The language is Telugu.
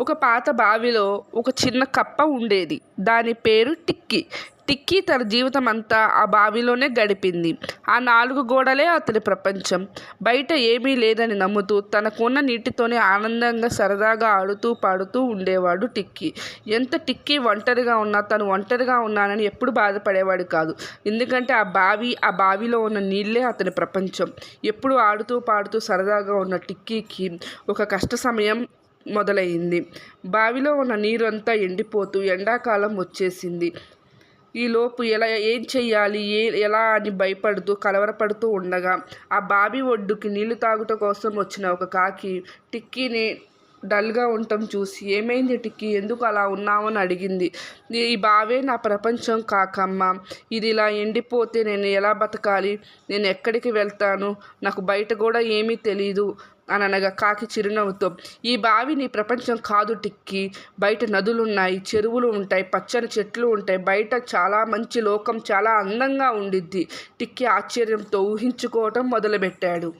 ఒక పాత బావిలో ఒక చిన్న కప్ప ఉండేది. దాని పేరు టిక్కీ. టిక్కీ తన జీవితం అంతా ఆ బావిలోనే గడిపింది. ఆ నాలుగు గోడలే అతని ప్రపంచం. బయట ఏమీ లేదని నమ్ముతూ తనకున్న నీటితోనే ఆనందంగా సరదాగా ఆడుతూ పాడుతూ ఉండేవాడు టిక్కీ. ఎంత టిక్కీ ఒంటరిగా ఉన్నా తను ఒంటరిగా ఉన్నానని ఎప్పుడు బాధపడేవాడు కాదు. ఎందుకంటే ఆ బావి ఆ బావిలో ఉన్న నీళ్ళే అతని ప్రపంచం. ఎప్పుడు ఆడుతూ పాడుతూ సరదాగా ఉన్న టిక్కీకి ఒక కష్ట సమయం మొదలైంది. బావిలో ఉన్న నీరంతా ఎండిపోతూ ఎండాకాలం వచ్చేసింది. ఈలోపు ఎలా ఏం చెయ్యాలి ఏ ఎలా అని భయపడుతూ కలవరపడుతూ ఉండగా ఆ బావి ఒడ్డుకి నీళ్ళు తాగుట కోసం వచ్చిన ఒక కాకి టిక్కీని డల్గా ఉండటం చూసి ఏమైంది టిక్కీ ఎందుకు అలా ఉన్నావని అడిగింది. ఈ బావే నా ప్రపంచం కాకమ్మ. ఇది ఇలా ఎండిపోతే నేను ఎలా బతకాలి? నేను ఎక్కడికి వెళ్తాను? నాకు బయట కూడా ఏమీ తెలీదు. అని అనగా కాకి చిరునవ్వుతో ఈ బావి నీ ప్రపంచం కాదు టిక్కి. బయట నదులు ఉన్నాయి చెరువులు ఉంటాయి పచ్చని చెట్లు ఉంటాయి. బయట చాలా మంచి లోకం చాలా అందంగా ఉండిద్ది. టిక్కి ఆశ్చర్యంతో ఊహించుకోవటం మొదలుపెట్టాడు.